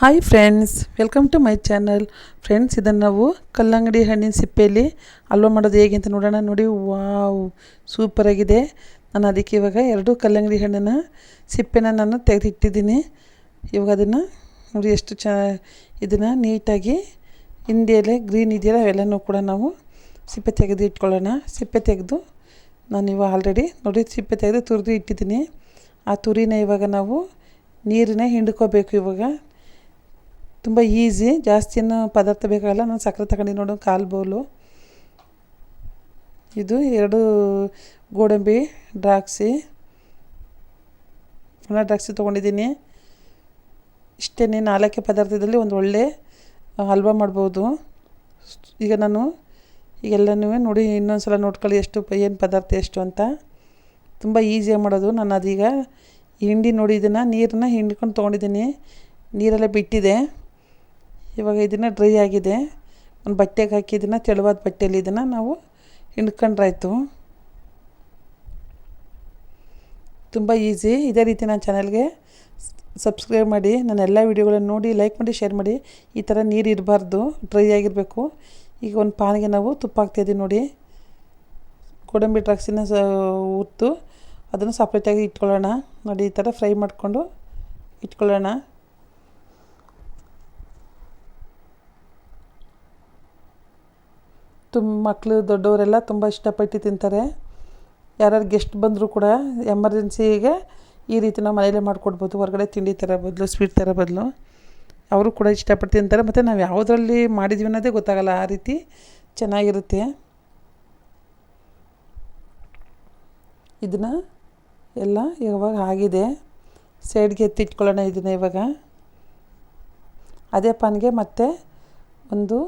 Hi friends welcome to my channel friends ಇದನ್ನು ನಾವು ಕಲ್ಲಂಗಡಿ ಹಣ್ಣಿನ ಸಿಪ್ಪೆಯಲ್ಲಿ ಹಲ್ವ ಮಾಡೋದು ಹೇಗೆ ಅಂತ ನೋಡೋಣ. ನೋಡಿ, ವಾವ್ ಸೂಪರಾಗಿದೆ ನಾನು ಅದಕ್ಕೆ ಇವಾಗ ಎರಡು ಕಲ್ಲಂಗಡಿ ಹಣ್ಣನ್ನು, ಸಿಪ್ಪೆನ ನಾನು ತೆಗೆದಿಟ್ಟಿದ್ದೀನಿ. ಇವಾಗ ಅದನ್ನು ನೋಡಿ ಎಷ್ಟು ಚ, ಇದನ್ನು ನೀಟಾಗಿ ಹಿಂದಿಯಲ್ಲೇ ಗ್ರೀನ್ ಇದೆಯಲ್ಲ ಅವೆಲ್ಲನೂ ಕೂಡ ನಾವು ಸಿಪ್ಪೆ ತೆಗೆದು ಇಟ್ಕೊಳ್ಳೋಣ. ಸಿಪ್ಪೆ ತೆಗೆದು ನಾನು ಇವಾಗ ಆಲ್ರೆಡಿ ನೋಡಿ ಸಿಪ್ಪೆ ತೆಗೆದು ತುರಿದು ಇಟ್ಟಿದ್ದೀನಿ. ಆ ತುರಿನ ಇವಾಗ ನಾವು ನೀರನ್ನ ಹಿಂಡ್ಕೋಬೇಕು ಇವಾಗ. ತುಂಬ ಈಸಿ ಜಾಸ್ತಿ ಪದಾರ್ಥ ಬೇಕಾಗಲ್ಲ. ನಾನು ಸಕ್ಕರೆ ತಗೊಂಡಿದ್ದು ನೋಡು, ಕಾಲು ಬೌಲು. ಇದು ಎರಡು ಗೋಡಂಬಿ, ದ್ರಾಕ್ಷಿ. ಒಣ ದ್ರಾಕ್ಷಿ ತೊಗೊಂಡಿದ್ದೀನಿ. ಇಷ್ಟೇ ನಾಲ್ಕೇ ಪದಾರ್ಥದಲ್ಲಿ ಒಂದು ಒಳ್ಳೆ ಹಲ್ವ ಮಾಡ್ಬೋದು. ಈಗ ನಾನು ಈಗೆಲ್ಲನೂ ನೋಡಿ ಇನ್ನೊಂದು ಸಲ ನೋಡ್ಕೊಳ್ಳಿ ಎಷ್ಟು ಏನು ಪದಾರ್ಥ ಎಷ್ಟು ಅಂತ. ತುಂಬ ಈಸಿಯಾಗಿ ಮಾಡೋದು. ನಾನು ಅದೀಗ ಹಿಂಡಿ ನೋಡಿ ನೀರನ್ನ ಹಿಂಡ್ಕೊಂಡು ತೊಗೊಂಡಿದ್ದೀನಿ. ನೀರೆಲ್ಲ ಬಿಟ್ಟಿದೆ. ಇವಾಗ ಇದನ್ನು ಡ್ರೈ ಆಗಿದೆ. ಒಂದು ಬಟ್ಟೆಗೆ ಹಾಕಿ ಇದನ್ನು ತೆಳುವಾದ ಬಟ್ಟೆಯಲ್ಲಿ ಇದನ್ನು ನಾವು ಹಿಂಡ್ಕೊಂಡ್ರಾಯ್ತು. ತುಂಬ ಈಸಿ. ಇದೇ ರೀತಿ ನನ್ನ ಚಾನಲ್ಗೆ ಸಬ್ಸ್ಕ್ರೈಬ್ ಮಾಡಿ, ನನ್ನ ಎಲ್ಲ ವೀಡಿಯೋಗಳನ್ನು ನೋಡಿ, ಲೈಕ್ ಮಾಡಿ, ಶೇರ್ ಮಾಡಿ. ಈ ಥರ ನೀರು ಇರಬಾರ್ದು ಡ್ರೈ ಆಗಿರಬೇಕು. ಈಗ ಒಂದು ಪಾನಿಗೆ ನಾವು ತುಪ್ಪ ಹಾಕ್ತಾಯಿದ್ದೀವಿ ನೋಡಿ. ಗೋಡಂಬಿ ಡ್ರಾಕ್ಸಿನ ಸ ಉತ್ತು ಅದನ್ನು ಸಪ್ರೇಟಾಗಿ ಇಟ್ಕೊಳ್ಳೋಣ. ನೋಡಿ, ಈ ಥರ ಫ್ರೈ ಮಾಡಿಕೊಂಡು ಇಟ್ಕೊಳ್ಳೋಣ. ತುಂಬ ಮಕ್ಕಳು ದೊಡ್ಡವರೆಲ್ಲ ತುಂಬ ಇಷ್ಟಪಟ್ಟು ತಿಂತಾರೆ. ಯಾರ್ಯಾರು ಗೆಸ್ಟ್ ಬಂದರೂ ಕೂಡ ಎಮರ್ಜೆನ್ಸಿಗೆ ಈ ರೀತಿ ನಾವು ಮನೇಲೇ ಮಾಡಿಕೊಡ್ಬೋದು. ಹೊರಗಡೆ ತಿಂಡಿ ಥರ ಬದಲು ಸ್ವೀಟ್ ಥರ ಬದಲು. ಅವರು ಕೂಡ ಇಷ್ಟಪಟ್ಟು ತಿಂತಾರೆ. ಮತ್ತು ನಾವು ಯಾವುದರಲ್ಲಿ ಮಾಡಿದ್ವಿ ಅನ್ನೋದೇ ಗೊತ್ತಾಗಲ್ಲ. ಆ ರೀತಿ ಚೆನ್ನಾಗಿರುತ್ತೆ. ಇದನ್ನು ಎಲ್ಲ ಇವಾಗ ಆಗಿದೆ. ಸೈಡ್ಗೆ ಎತ್ತಿಟ್ಕೊಳ್ಳೋಣ ಇದನ್ನು ಇವಾಗ. ಅದೇ ಪಾನ್ಗೆ ಮತ್ತೆ ಒಂದು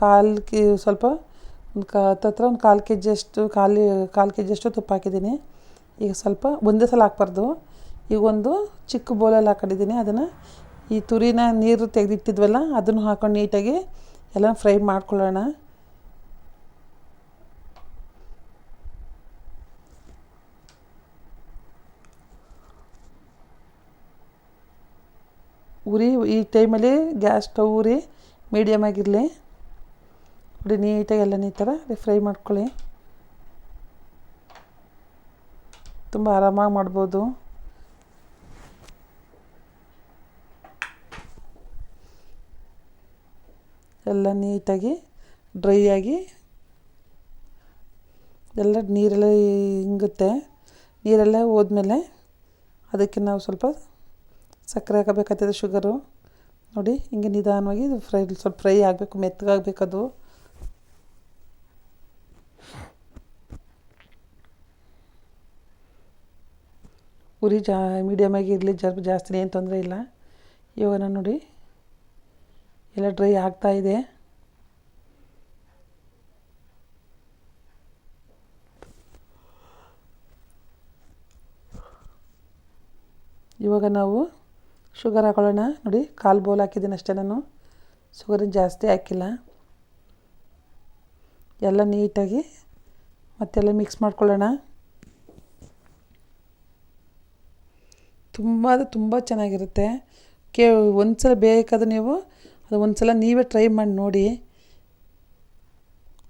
ಕಾಲು ಸ್ವಲ್ಪ ಒಂದು ಕಾ ಒಂದು ಕಾಲು ಕೆ ಜಿಯಷ್ಟು ಕಾಲು ಕಾಲು ಕೆ ಜಿಯಷ್ಟು ತುಪ್ಪ ಹಾಕಿದ್ದೀನಿ. ಈಗ ಸ್ವಲ್ಪ ಒಂದೇ ಸಲ ಹಾಕ್ಬಾರ್ದು. ಈಗ ಒಂದು ಚಿಕ್ಕ ಬೌಲಲ್ಲಿ ಹಾಕೊಂಡಿದ್ದೀನಿ. ಅದನ್ನು ಈ ತುರಿನ ನೀರು ತೆಗೆದಿಟ್ಟಿದ್ವಲ್ಲ, ಅದನ್ನು ಹಾಕೊಂಡು ನೀಟಾಗಿ ಎಲ್ಲ ಫ್ರೈ ಮಾಡ್ಕೊಳ್ಳೋಣ. ಉರಿ, ಈ ಟೈಮಲ್ಲಿ ಗ್ಯಾಸ್ ಸ್ಟವ್ ಉರಿ, ಮೀಡಿಯಮ್ ಆಗಿರಲಿ. ನೋಡಿ ನೀಟಾಗಿ ಎಲ್ಲ ಈ ಥರ ಫ್ರೈ ಮಾಡ್ಕೊಳ್ಳಿ. ತುಂಬ ಆರಾಮಾಗಿ ಮಾಡ್ಬೋದು. ಎಲ್ಲ ನೀಟಾಗಿ, ಡ್ರೈ ಆಗಿ, ಎಲ್ಲ ನೀರೆಲ್ಲ ಹಿಂಗುತ್ತೆ ನೀರೆಲ್ಲ ಹೋದ್ಮೇಲೆ ಅದಕ್ಕೆ ನಾವು ಸ್ವಲ್ಪ ಸಕ್ಕರೆ ಹಾಕಬೇಕಾಗ್ತದೆ, ಶುಗರು. ನೋಡಿ, ಹಿಂಗೆ ನಿಧಾನವಾಗಿ ಫ್ರೈ, ಸ್ವಲ್ಪ ಫ್ರೈ ಆಗಬೇಕು, ಮೆತ್ತಗಾಗಬೇಕು ಉರಿ ಜಾ ಮೀಡಿಯಮಾಗಿ ಇರಲಿ ಜರ್ಬ್ ಜಾಸ್ತಿ ಏನು ತೊಂದರೆ ಇಲ್ಲ. ಇವಾಗ ನೋಡಿ. ಎಲ್ಲ ಡ್ರೈ ಆಗ್ತಾ ಇದೆ. ಇವಾಗ ನಾವು ಶುಗರ್ ಹಾಕೊಳ್ಳೋಣ. ನೋಡಿ, ಕಾಲು ಬೌಲ್ ಹಾಕಿದ್ದೀನಿ ಅಷ್ಟೇ ನಾನು. ಶುಗರಿನ ಜಾಸ್ತಿ ಹಾಕಿಲ್ಲ. ಎಲ್ಲ ನೀಟಾಗಿ ಮತ್ತೆಲ್ಲ ಮಿಕ್ಸ್ ಮಾಡ್ಕೊಳ್ಳೋಣ. ತುಂಬ, ಅದು ತುಂಬ ಚೆನ್ನಾಗಿರುತ್ತೆ. ಕೇ ಒಂದು ಸಲ ಬೇಕಾದ್ರೆ ನೀವು ಅದು ಒಂದು ಸಲ ನೀವೇ ಟ್ರೈ ಮಾಡಿ ನೋಡಿ.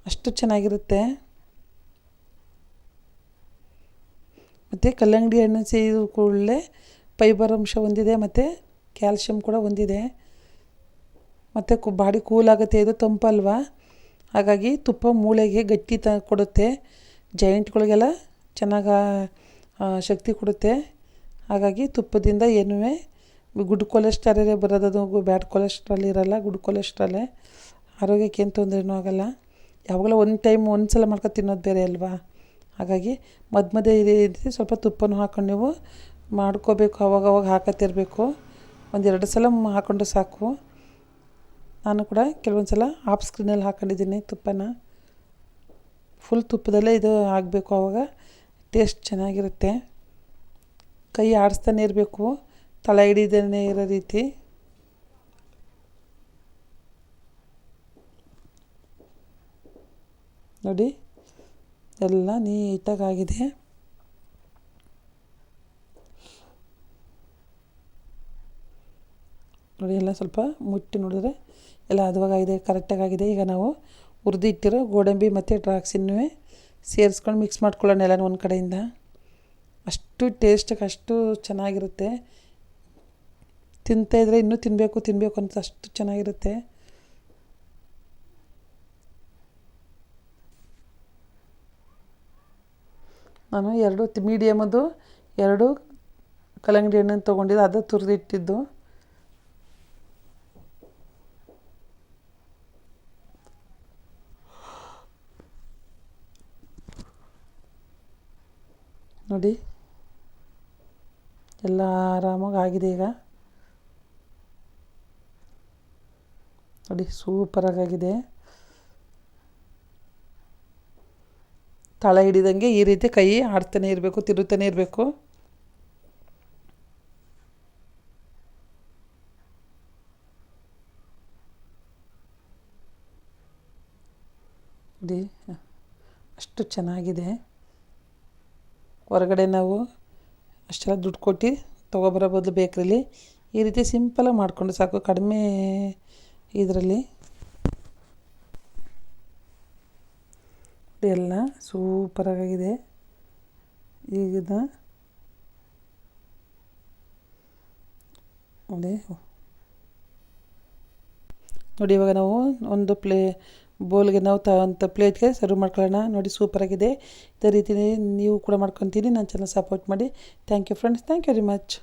ಅಷ್ಟು ಚೆನ್ನಾಗಿರುತ್ತೆ. ಮತ್ತು ಕಲ್ಲಂಗಡಿ ಹಣ್ಣು ಸೇರಿದ ಕೂಡಲೇ ಫೈಬರ್ ಅಂಶ ಹೊಂದಿದೆ, ಮತ್ತು ಕ್ಯಾಲ್ಶಿಯಂ ಕೂಡ ಹೊಂದಿದೆ. ಮತ್ತು ಕು, ಬಾಡಿ ಕೂಲಾಗುತ್ತೆ, ಇದು ತಂಪಲ್ವ? ಹಾಗಾಗಿ ತುಪ್ಪ ಮೂಳೆಗೆ ಗಟ್ಟಿ ತ ಕೊಡುತ್ತೆ. ಜಾಯಿಂಟ್ಗಳಿಗೆಲ್ಲ ಚೆನ್ನಾಗಿ ಶಕ್ತಿ ಕೊಡುತ್ತೆ. ಹಾಗಾಗಿ ತುಪ್ಪದಿಂದ ಏನೂ ಗುಡ್ ಕೊಲೆಸ್ಟ್ರಾಲೇ ಬರೋದದು, ಬ್ಯಾಡ್ ಕೊಲೆಸ್ಟ್ರಾಲ್ ಇರೋಲ್ಲ, ಗುಡ್ ಕೊಲೆಸ್ಟ್ರಾಲೇ. ಆರೋಗ್ಯಕ್ಕೆ ಏನು ತೊಂದರೆನೂ ಆಗೋಲ್ಲ. ಯಾವಾಗಲೂ ಒಂದು ಟೈಮ್ ಒಂದು ಸಲ ಮಾಡ್ಕೊಂಡು ತಿನ್ನೋದು ಬೇರೆ ಅಲ್ವಾ? ಹಾಗಾಗಿ ಮಧ್ಯ ಮಧ್ಯೆ ಇದೇ ಸ್ವಲ್ಪ ತುಪ್ಪನೂ ಹಾಕೊಂಡು ನೀವು ಮಾಡ್ಕೋಬೇಕು, ಅವಾಗವಾಗ ಅವಾಗ ಹಾಕತ್ತಿರಬೇಕು ಒಂದೆರಡು ಸಲ ಹಾಕ್ಕೊಂಡ್ರೆ ಸಾಕು. ನಾನು ಕೂಡ ಕೆಲವೊಂದು ಸಲ ಆಫ್ ಸ್ಕ್ರೀನಲ್ಲಿ ಹಾಕ್ಕೊಂಡಿದ್ದೀನಿ ತುಪ್ಪನ. ಫುಲ್ ತುಪ್ಪದಲ್ಲೇ ಇದು ಆಗಬೇಕು ಆವಾಗ ಟೇಸ್ಟ್ ಚೆನ್ನಾಗಿರುತ್ತೆ. ಕೈ ಆಡಿಸ್ತಾನೆ ಇರಬೇಕು. ತಲೆ ಹಿಡಿದೇ ಇರೋ ರೀತಿ. ನೋಡಿ, ಎಲ್ಲ ನೀಟಾಗಿ ಆಗಿದೆ ನೋಡಿ, ಎಲ್ಲ ಸ್ವಲ್ಪ ಮುಟ್ಟಿ ನೋಡಿದ್ರೆ ಎಲ್ಲ ಅದುವಾಗಾಗಿದೆ ಕರೆಕ್ಟಾಗಿ ಆಗಿದೆ ಈಗ ನಾವು ಹುರಿದಿಟ್ಟಿರೋ ಗೋಡಂಬಿ ಮತ್ತು ಡ್ರಾಕ್ಷಿನೂ ಸೇರಿಸ್ಕೊಂಡು ಮಿಕ್ಸ್ ಮಾಡ್ಕೊಳ್ಳೋಣ ಎಲ್ಲ ಒಂದು ಕಡೆಯಿಂದ. ಅಷ್ಟು ಟೇಸ್ಟಿಗೆ ಅಷ್ಟು ಚೆನ್ನಾಗಿರುತ್ತೆ. ತಿಂತಾಯಿದ್ರೆ ಇನ್ನೂ ತಿನ್ನಬೇಕು ತಿನ್ನಬೇಕು ಅಂತ ಅಷ್ಟು ಚೆನ್ನಾಗಿರುತ್ತೆ. ನಾನು ಎರಡು ಮೀಡಿಯಮದು ಎರಡು ಕಲ್ಲಂಗಡಿ ಹಣ್ಣನ್ನು ತೊಗೊಂಡಿದ್ದು, ಅದು ತುರಿದಿಟ್ಟಿದ್ದು ನೋಡಿ ಎಲ್ಲ ಆರಾಮಾಗಿ ಆಗಿದೆ ಈಗ. ನೋಡಿ ಸೂಪರಾಗಿದೆ ತಳ ಹಿಡಿದಂಗೆ ಈ ರೀತಿ ಕೈ ಆಡ್ತಾನೆ ಇರಬೇಕು ತಿರುತ್ತಾನೆ ಇರಬೇಕು. ಅಷ್ಟು ಚೆನ್ನಾಗಿದೆ. ಹೊರಗಡೆ ನಾವು ಅಷ್ಟೆಲ್ಲ ದುಡ್ಡು ಕೊಟ್ಟು ತೊಗೊಬರೋ ಬದಲು ಬೇಕ್ರಿಲಿ. ಈ ರೀತಿ ಸಿಂಪಲಾಗಿ ಮಾಡಿಕೊಂಡು ಸಾಕು ಕಡಿಮೆ ಇದರಲ್ಲಿ. ಎಲ್ಲ ಸೂಪರಾಗಿದೆ ಈಗ ನೋಡಿ. ನೋಡಿ ಇವಾಗ ನಾವು ಒಂದು ಪ್ಲೇ ಬೋಲ್ಗೆ ನಾವು ತಂಥ ಪ್ಲೇಟ್ಗೆ ಸರ್ವ್ ಮಾಡ್ಕೊಳ್ಳೋಣ. ನೋಡಿ ಸೂಪರಾಗಿದೆ ಇದೇ ರೀತಿ ನೀವು ಕೂಡ ಮಾಡ್ಕೊತೀನಿ ನನ್ನ ಚೆನ್ನಾಗಿ ಸಪೋರ್ಟ್ ಮಾಡಿ. Thank you friends thank you very much